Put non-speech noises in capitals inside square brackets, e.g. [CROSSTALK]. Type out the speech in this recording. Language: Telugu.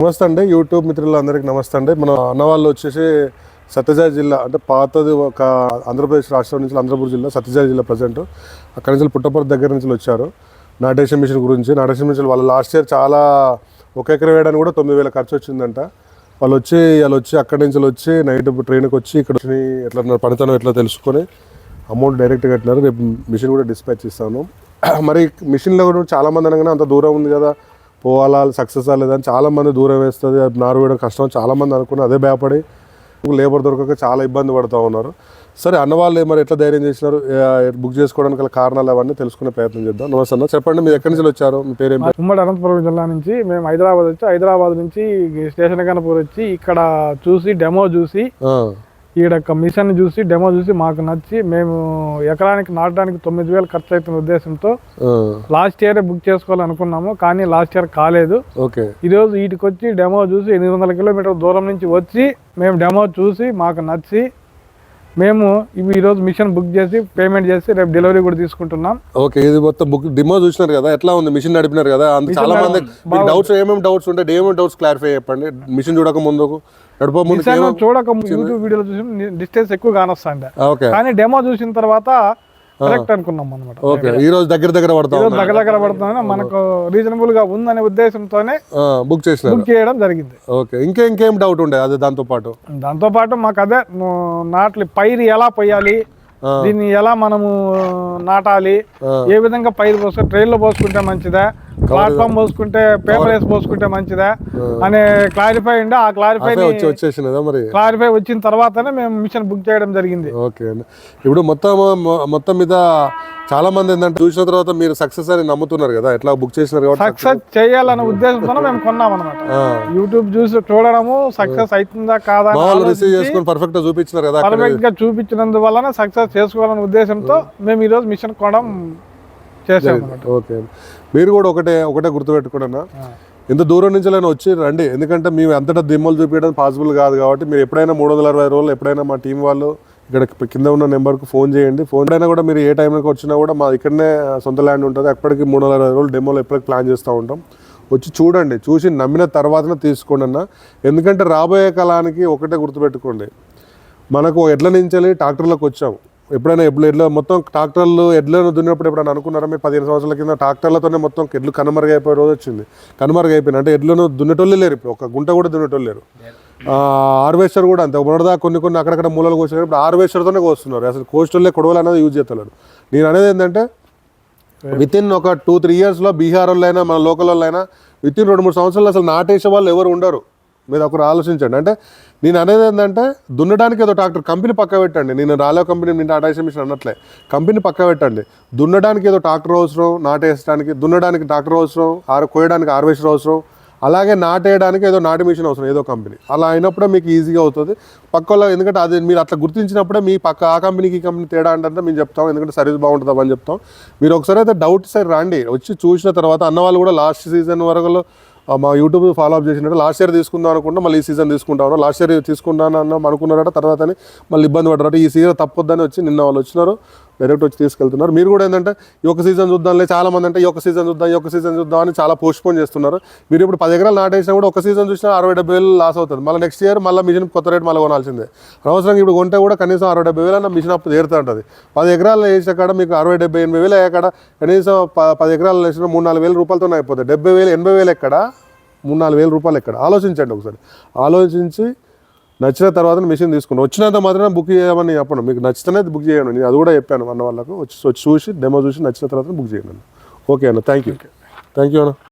నమస్తే అండి యూట్యూబ్ మిత్రులందరికీ నమస్తే అండి. మన అన్న వాళ్ళు వచ్చేసి సత్యజాయి జిల్లా అంటే పాతది ఒక ఆంధ్రప్రదేశ్ రాష్ట్రం నుంచి ఆంధ్రప్రదేశ్ జిల్లా సత్యజాయి జిల్లా ప్రజెంట్ అక్కడి నుంచి పుట్టపర్తి దగ్గర నుంచి వచ్చారు. నాటేషన్ మిషన్ గురించి నాటేషన్ మిషన్ వాళ్ళు లాస్ట్ ఇయర్ చాలా ఒక ఎకరం వేయడానికి కూడా తొమ్మిది వేల ఖర్చు వచ్చిందంట. వాళ్ళు వచ్చి వాళ్ళు వచ్చి అక్కడి నుంచి వచ్చి నైట్ ట్రైన్కి వచ్చి ఇక్కడ వచ్చి ఎట్లా పనితనం ఎట్లా తెలుసుకొని అమౌంట్ డైరెక్ట్ కట్టినారు. రేపు మిషన్ కూడా డిస్పాచ్ ఇస్తాను. [CLEARS THROAT] మరి మిషన్లో కూడా చాలామంది అనగానే అంత దూరం ఉంది కదా పోవాలా సక్సెస్ అవ్వలేదు అని చాలా మంది దూరం వేస్తుంది. నారు వేయడం కష్టం చాలా మంది అనుకుని అదే భయపడి లేబర్ దొరకక చాలా ఇబ్బంది పడుతూ ఉన్నారు. సరే అన్న వాళ్ళు మరి ఎట్లా ధైర్యం చేసినారు? బుక్ చేసుకోవడానికి గల కారణాలు అవన్నీ తెలుసుకునే ప్రయత్నం చేద్దాం. నమస్తే అన్న. చెప్పండి మీరు ఎక్కడి నుంచి వచ్చారు? మీ పేరేం? ఉమ్మడి అనంతపురం జిల్లా నుంచి మేము హైదరాబాద్ వచ్చి హైదరాబాద్ నుంచి స్టేషన్ కనపూర్ వచ్చి ఇక్కడ చూసి డెమో చూసి ఈడ మిషన్ చూసి డెమో చూసి మాకు నచ్చి మేము ఎకరానికి నాటడానికి తొమ్మిది వేలు ఖర్చు అవుతున్న ఉద్దేశంతో లాస్ట్ ఇయర్ బుక్ చేసుకోవాలనుకున్నాము కానీ లాస్ట్ ఇయర్ కాలేదు. ఓకే. ఈరోజు వీటికి వచ్చి డెమో చూసి ఎనిమిది వందల కిలోమీటర్ దూరం నుంచి వచ్చి మేము డెమో చూసి మాకు నచ్చి మేము ఇవి ఈరోజు మిషన్ బుక్ చేసి పేమెంట్ చేసి రేపు డెలివరీ కూడా తీసుకుంటున్నాం. ఓకే ఇది మొత్తం బుక్ డిమో చూసినారు కదా ఎట్లా ఉంది? మిషన్ నడిపినారు కదా చాలా మంది డౌట్స్ ఏమేమి డౌట్స్ ఉంటాయి ఏమేమి డౌట్స్ క్లారిఫై చెప్పండి. మిషన్ చూడక ముందుకు చూడక యూట్యూబ్ వీడియోలో చూసి డిస్టెన్స్ ఎక్కువ కానొస్తాండే కానీ డెమో చూసిన తర్వాత కరెక్ట్ అనుకున్నాం అనమాట ఓకే ఈ రోజు దగ్గర దగ్గర పడతా దగ్గర దగ్గర పడుతుందని మనకు రీజనబుల్గా ఉందనే ఉద్దేశంతోనే బుక్ చేసినారు. బుక్ చేయడం జరిగింది. ఓకే ఇంకా ఇంకేం డౌట్ ఉండే? అదే దాంతో పాటు. దాంతో పాటు మాకు అదే నాట్లు పైరు ఎలా పోయాలి. దీన్ని ఎలా మనము నాటాలి. ఏ విధంగా పైరు పోస్తే ట్రైన్లో పోసుకుంటే మంచిదా? ప్లాట్ఫామ్ పోసుకుంటే పేపర్ వేసి పోసుకుంటే మంచిదా? అనే క్లారిఫై ఉండే ఆ క్లారిఫై వచ్చేసినదా మరి. క్లారిఫై వచ్చిన తర్వాతనే మేము మిషన్ బుక్ చేయడం జరిగింది. ఓకే అండి. ఇప్పుడు మొత్తం మొత్తం మీద చాలా మంది ఏంటంటే చూసిన తర్వాత మీరు సక్సెస్ అని నమ్ముతున్నారు కదా ఎట్లా బుక్ చేసినారు కాబట్టి సక్సెస్ చేయాలనే ఉద్దేశంతో మేము కొన్నాం అనమాట. యూట్యూబ్ చూసి చూడడము సక్సెస్ అవుతుందా కాదా రిసీవ్ చేసుకొని పర్ఫెక్ట్గా చూపించినారు కదా పర్ఫెక్ట్గా చూపించినందువలన సక్సెస్ చేసుకోవాలనే ఉద్దేశంతో మేము ఈ రోజు మిషన్ కొనడం చేసాం అనమాట ఓకే. మీరు కూడా ఒకటే ఒకటే గుర్తుపెట్టుకోండి అన్న. ఎంత దూరం నుంచి అయినా వచ్చి రండి. ఎందుకంటే మేము అంతటా దిమ్మలు చూపించడం పాసిబుల్ కాదు కాబట్టి మీరు ఎప్పుడైనా మూడు వందల అరవై రోజులు ఎప్పుడైనా మా టీం వాళ్ళు ఇక్కడ కింద ఉన్న నెంబర్కి ఫోన్ చేయండి. ఫోన్ అయినా కూడా మీరు ఏ టైంకి వచ్చినా కూడా మా ఇక్కడనే సొంత ల్యాండ్ ఉంటుంది. అప్పటికి మూడు వందల రోజులు డెమోలు ఎప్పటికి ప్లాన్ చేస్తూ ఉంటాం. వచ్చి చూడండి. చూసి నమ్మిన తర్వాతనే తీసుకోండి అన్న. ఎందుకంటే రాబోయే కాలానికి ఒకటే గుర్తుపెట్టుకోండి. మనకు ఎడ్ల నుంచి వెళ్ళి ట్రాక్టర్లకు వచ్చాము ఎప్పుడైనా ఎడ్లు ఎడ్ల మొత్తం ట్రాక్టర్లు ఎడ్లను దున్నప్పుడు ఎప్పుడైనా అనుకున్నారా? మీరు పదిహేను సంవత్సరాల కింద ట్రాక్టర్లతోనే మొత్తం ఎడ్లు కనుమరుగైపోయే రోజు వచ్చింది. కనుమరుగైపోయింది. అంటే ఎడ్లను దున్నేటోళ్ళు లేరు ఇప్పుడు. ఒక గుంట కూడా దున్నేటోళ్ళు లేరు. హార్వెస్టర్ కూడా అంతే. మొదటిదా కొన్ని కొన్ని అక్కడక్కడ మూలలు కోసినారు. ఇప్పుడు హార్వెస్టర్తోనే కోస్తున్నారు. అసలు కోస్టర్లే కొడవలు అనేది యూజ్ చేస్తున్నారు నేను అనేది ఏంటంటే విత్ ఇన్ ఒక టూ త్రీ ఇయర్స్లో బీహార్ వాళ్ళైనా మన లోకల్ వాళ్ళైనా విత్ ఇన్ రెండు మూడు సంవత్సరాలు అసలు నాటేసే వాళ్ళు ఎవరు ఉండరు. మీరు ఒకరు ఆలోచించండి. అంటే నేను అనేది ఏంటంటే దున్నడానికి ఏదో ట్రాక్టర్ కంపెనీ పక్క పెట్టండి. నేను రాలే కంపెనీ నేను నాటేసే మిషన్ అన్నట్లే. కంపెనీ పక్క పెట్టండి. దున్నడానికి ఏదో ట్రాక్టర్ అవసరం నాటేసడానికి దున్నడానికి ట్రాక్టర్ అవసరం ఆరు కోయడానికి హార్వెస్టర్ అవసరం. అలాగే నాటేయడానికి ఏదో నాటి మిషన్ అవసరం ఏదో కంపెనీ. అలా అయినప్పుడే మీకు ఈజీగా అవుతుంది. పక్కలో ఎందుకంటే అది మీరు అట్లా గుర్తించినప్పుడే మీ పక్క ఆ కంపెనీకి ఈ కంపెనీ తేడా అంటే మేము చెప్తాం. ఎందుకంటే సర్వీస్ బాగుంటుందని చెప్తాం. మీరు ఒకసారి అయితే డౌట్ సైడ్ రండి. వచ్చి చూసిన తర్వాత అన్న వాళ్ళు కూడా లాస్ట్ సీజన్ వరకు మా యూట్యూబ్ ఫాలో అప్ చేసినట్టు లాస్ట్ ఇయర్ తీసుకుందాం అనుకుంటే మళ్ళీ ఈ సీజన్ తీసుకుంటాను లాస్ట్ ఇయర్ తీసుకుంటాను అన్న అనుకున్నారట తర్వాత మళ్ళీ ఇబ్బంది పడ్డారట. ఈ సీజన్ తప్పొద్దని వచ్చి నిన్న వాళ్ళు వచ్చినారు. డైరెక్ట్ వచ్చి తీసుకెళ్తున్నారు. మీరు కూడా ఏంటంటే ఈ ఒక సీజన్ చూద్దాంలే చాలా మంది అంటే ఈ ఒక సీజన్ చూద్దాం ఈ ఒక సీజన్ చూద్దాం అని చాలా పోస్ట్పోన్ చేస్తున్నారు. మీరు ఇప్పుడు పది ఎకరాలు నాటేసినా కూడా ఒక సీజన్ చూసినా అరవై డెబ్బై వేలు లాస్ అవుతుంది. మళ్ళీ నెక్స్ట్ ఇయర్ మళ్ళీ మిషన్ కొత్త రేట్ మళ్ళీ కొనాల్సిందే. అనవసరంగా ఇప్పుడు కొంటే కూడా కనీసం అరవై డెబ్బై వేలు అన్న మిషన్ అప్పు తీరుతూ ఉంటుంది. పది ఎకరాలు వేసే కాడ మీకు అరవై డెబ్బై ఎనభై వేలు అయ్యా కనీసం పది ఎకరాలు వేసిన మూడు నాలుగు వేల రూపాయలతోనే అయిపోతుంది డెబ్బై వేలు ఎనభై వేలు ఎక్కడ? మూడు నాలుగు వేల రూపాయలు ఎక్కడ? ఆలోచించండి ఒకసారి. ఆలోచించి నచ్చిన తర్వాత మిషన్ తీసుకుని వచ్చినంత మాత్రమే బుక్ చేయమని చెప్పండి మీకు నచ్చితేనే బుక్ చేయండి. నేను అది కూడా చెప్పాను అన్న వాళ్ళకు. వచ్చి చూసి డెమో చూసి నచ్చిన తర్వాత బుక్ చేయండి ఓకే అన్న. థ్యాంక్ యూ థ్యాంక్ యూ అన్న.